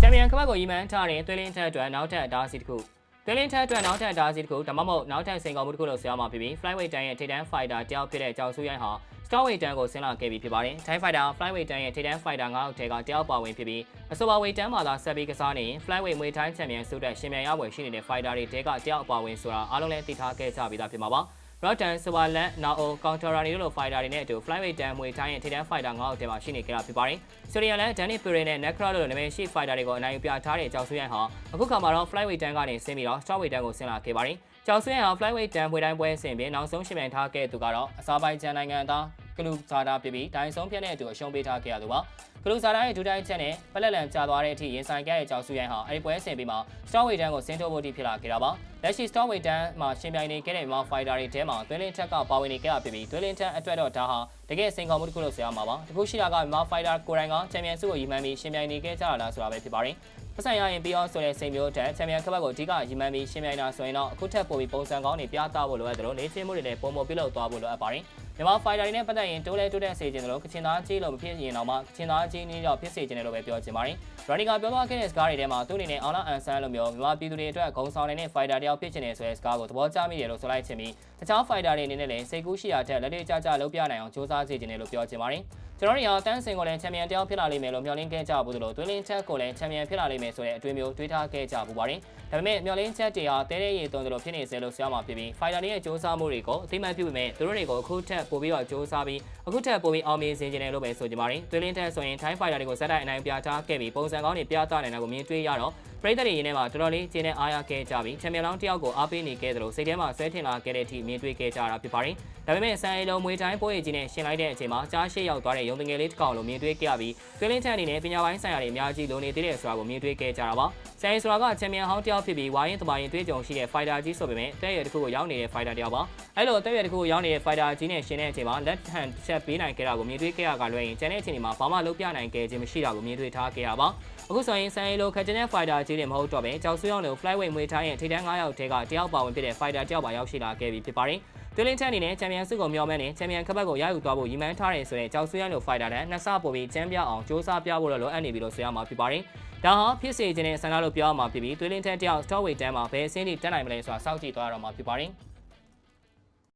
ချန်ပီယံကပတ်ကိုရီမန်ထားတဲ့သွေးလင်းထက်အတွက်နောက်ထပ်အတားအဆီးတစ်ခုသွေးလင်းထက်အတွက်နောက်ထပ်အတားအဆီးတစ်ခုဒါမှမဟုတ်နောက်ထပ်စိန်ခေါ်မှုတစ်ခုလို့ဆိုရမှာဖြစ်ပြီး flyweight တန်းရဲ့ထိပ်တန်း fighter တယောက်ဖြစ်တဲ့ကြောက်ဆူရိုင်းဟာ strawweight တန်းကိုဆင်းလာခဲ့ပြီးဖြစ်ပါတယ်။ Thai fighter flyweight တန်းရဲ့ထိပ်တန်း fighter 9ယောက်ထဲကတယောက်ပါဝင်ဖြစ်ပြီးအဆိုပါ weight တန်းမှာသာဆက်ပြီးကစားနေရင် flyweight မွေတိုင်းချန်ပီယံဆုတဲ့ရှင်မြန်ရပွဲရှိနေတဲ့ fighter တွေတဲကတယောက်ပါဝင်ဆိုတာအားလုံးလည်းသိထားခဲ့ကြပြီးသားဖြစ်မှာပါ။ Rotten, Swalan, Nao, Counterani တို့လို fighter တွေနဲ့အတူ flyweight တန်းမွေတိုင်းရဲ့ထိပ်တန်း fighter 9ယောက်ထဲမှာရှိနေကြတာဖြစ်ပါတယ်။ Syrian လည်း Danny Fury နဲ့ Necra တို့လိုနာမည်ရှိ fighter တွေကိုအနိုင်ယူပြထားတဲ့ကြောက်ဆူရိုင်းဟာအခုခါမှာတော့ flyweight တန်းကနေဆင်းပြီးတော့ strawweight တန်းကိုဆင်းလာခဲ့ပါတယ်။ကြောက်ဆူရိုင်းဟာ flyweight တန်းမွေတိုင်းပွဲဆင်ပြီးနောက်ဆုံးရှင်မြန်ထားခဲ့သူကတော့အစာပိုင်ဂျန်နိုင်ငံသား ကလူဇာတာဖြစ်ပြီးဒိုင်ဆုံးပြက်တဲ့အတူအရှုံးပေးထားခဲ့ရသူပါကလူဇာတာရဲ့ဒူတိုင်းချက်နဲ့ပလက်လန်ကြာသွားတဲ့အထိရင်ဆိုင်ခဲ့တဲ့ကြောက်စုရိုင်းဟာအဲဒီပွဲဆင်ပြီးမှ Strawweight တန်းကိုဆင်းထိုးဖို့တိဖြစ်လာခဲ့တာပါလက်ရှိ Strawweight တန်းမှာရှင်ပြိုင်နေခဲ့တဲ့မြန်မာ fighter တွေထဲမှာတွင်းလင်းထက်ကပါဝင်နေခဲ့တာဖြစ်ပြီးတွင်းလင်းထက်အတွက်တော့ဒါဟာတကယ်စင်ကောင်မှုတစ်ခုလို့ဆိုရမှာပါတခုရှိတာကမြန်မာ fighter ကိုယ်တိုင်ကချန်ပီယံဆုကိုရည်မှန်းပြီးရှင်ပြိုင်နေခဲ့ကြတာလားဆိုတာပဲဖြစ်ပါတယ်ပတ်ဆိုင်ရရင်ပြီးအောင်ဆိုတဲ့စိန်မျိုးတက်ချန်ပီယံခပတ်ကိုအဓိကရည်မှန်းပြီးရှင်ပြိုင်တာဆိုရင်တော့အခုထက်ပိုပြီးပုံစံကောင်းတွေပြသဖို့လိုအပ်တယ်လို့နေချင်းမှုတွေနဲ့ပုံမပြုလုပ်သွားဖို့လိုအပ်ပါတယ် မြန်မာ fighter တွေနဲ့ပတ်သက်ရင်တိုးလဲတိုးတက်စေခြင်းတို့ကချင်သားကြီးလို့မဖြစ်ရင်တော့မှကချင်သားကြီးနည်းတော့ဖြစ်စေခြင်းလို့ပဲပြောချင်ပါတယ်။ Ronnie ကပြောသွားခဲ့တဲ့စကားတွေထဲမှာသူ့အနေနဲ့အောင်လာအန်ဆန်လိုမျိုးမြန်မာပြည်သူတွေအတွက်ဂုံဆောင်နေတဲ့ fighter တယောက်ဖြစ်ချင်တယ်ဆိုတဲ့စကားကိုသဘောကျမိတယ်လို့ဆိုလိုက်ချင်ပြီးတခြား fighter တွေအနေနဲ့လည်းစိတ်ကူးရှိရာတက်လက်တွေ့ကျကျလုပ်ပြနိုင်အောင်စူးစမ်းစေခြင်းတယ်လို့ပြောချင်ပါတယ်။ကျွန်တော်တို့ရောတန်းစင်ကိုလည်းချန်ပီယံတယောက်ဖြစ်လာလိမ့်မယ်လို့မျှော်လင့်ခဲ့ကြဘူးလို့တွင်းလင်းချက်ကိုလည်းချန်ပီယံဖြစ်လာလိမ့်မယ်ဆိုတဲ့အတွေးမျိုးတွေးထားခဲ့ကြဘူးပါတယ်။ဒါပေမဲ့မျှော်လင့်ချက်တွေဟာတဲတဲရေသွန်းသလိုဖြစ်နေစေလို့ဆရာမဖြစ်ပြီး fighter တွေရဲ့စူးစမ်းမှုတွေကိုအသိမှတ်ပြုပေမဲ့သူတို့တွေကိုအခုထက်ပိုပြီးတော့စူးစမ်းပြီးအခုထက်ပိုပြီးအောင်မြင်စေခြင်းတယ်လို့ပဲဆိုကြပါရင်တွင်းလင်းချက်ဆိုရင် Thai fighter တွေကိုဇက်တိုက်အနိုင်ပြထားခဲ့ပြီးပုံစံကောင်းတွေပြသနိုင်တာကိုမြင်တွေ့ရတော့ပရိသတ်တွေရင်းထဲမှာတော်တော်လေးကျင်းနဲ့အားရခဲ့ကြပြီးချန်ပီယံလောင်းတယောက်ကိုအားပေးနေခဲ့သလိုစိတ်ထဲမှာဆွဲထင်လာခဲ့တဲ့အထိမြင်တွေ့ခဲ့ကြတာဖြစ်ပါတယ်။ဒါပေမဲ့ဆန်ရီလုံးမွေတိုင်းပိုးရည်ကြီးနဲ့ရှင်လိုက်တဲ့အချိန်မှာကြားရှိရောက်သွားတဲ့ရုံတငယ်လေးတစ်ကောင်လိုမြင်တွေ့ခဲ့ရပြီးတွင်းလင်းချက်အနေနဲ့ပညာပိုင်းဆိုင်ရာတွေအများကြီးလိုနေသေးတယ်ဆိုတာကိုမြင်တွေ့ခဲ့ကြတာပါ။ဆန်ရီဆိုတာကချန်ပီယံဟောင်းတယောက်ဖြစ်ပြီးဝိုင်းရင်တမိုင်းတွေးကြုံရှိတဲ့ fighter ကြီးဆိုပေမဲ့တဲ့ရတစ်ခုကိုရောက်နေတဲ့ fighter တယောက်ပါ။အဲ့လိုတဲ့ရတစ်ခုကိုရောက်နေတဲ့ fighter ကြီးနဲ့ရှင်တဲ့အချိန်မှာ left hand ချက်ပေးနိုင်ခဲ့တာကိုမြင်တွေ့ခဲ့ရကလွှဲရင်ကျန်တဲ့အချိန်ဒီမှာဘာမှလုပ်ပြနိုင်ခဲ့ခြင်းမရှိတာကိုမြင်တွေ့ထားခဲ့ရပါ။ အခုဆိုရင်ဆန်ရီလိုခက်ကျတဲ့ fighter ကြီးတွေမဟုတ်တော့ပဲကြောက်ဆွေးအောင်လို့ flyweight မွေထားရင်ထိပ်တန်း9ယောက်ထဲကတယောက်ပါဝင်ဖြစ်တဲ့ fighter တယောက်ပါရောက်ရှိလာခဲ့ပြီဖြစ်ပါတယ်။တွင်းလင်းချက်အနေနဲ့ချန်ပီယံဆုကိုမျှော်မှန်းနေချန်ပီယံခပတ်ကိုရယူသွားဖို့ရည်မှန်းထားတယ်ဆိုတဲ့ကြောက်ဆွေးရလို fighter နဲ့နှစ်ဆပို့ပြီးချန်ပီယံအောင်စ조사ပြဖို့လိုအပ်နေပြီလို့ဆိုရမှာဖြစ်ပါတယ်။ဒါဟာဖြစ်စေခြင်းနဲ့ဆန္ဒလို့ပြောရမှာဖြစ်ပြီးတွင်းလင်းချက်တယောက် strawweight တန်းမှာဘယ်အဆင့်ထိတက်နိုင်မလဲဆိုတာစောင့်ကြည့်သွားရတော့မှာဖြစ်ပါတယ်။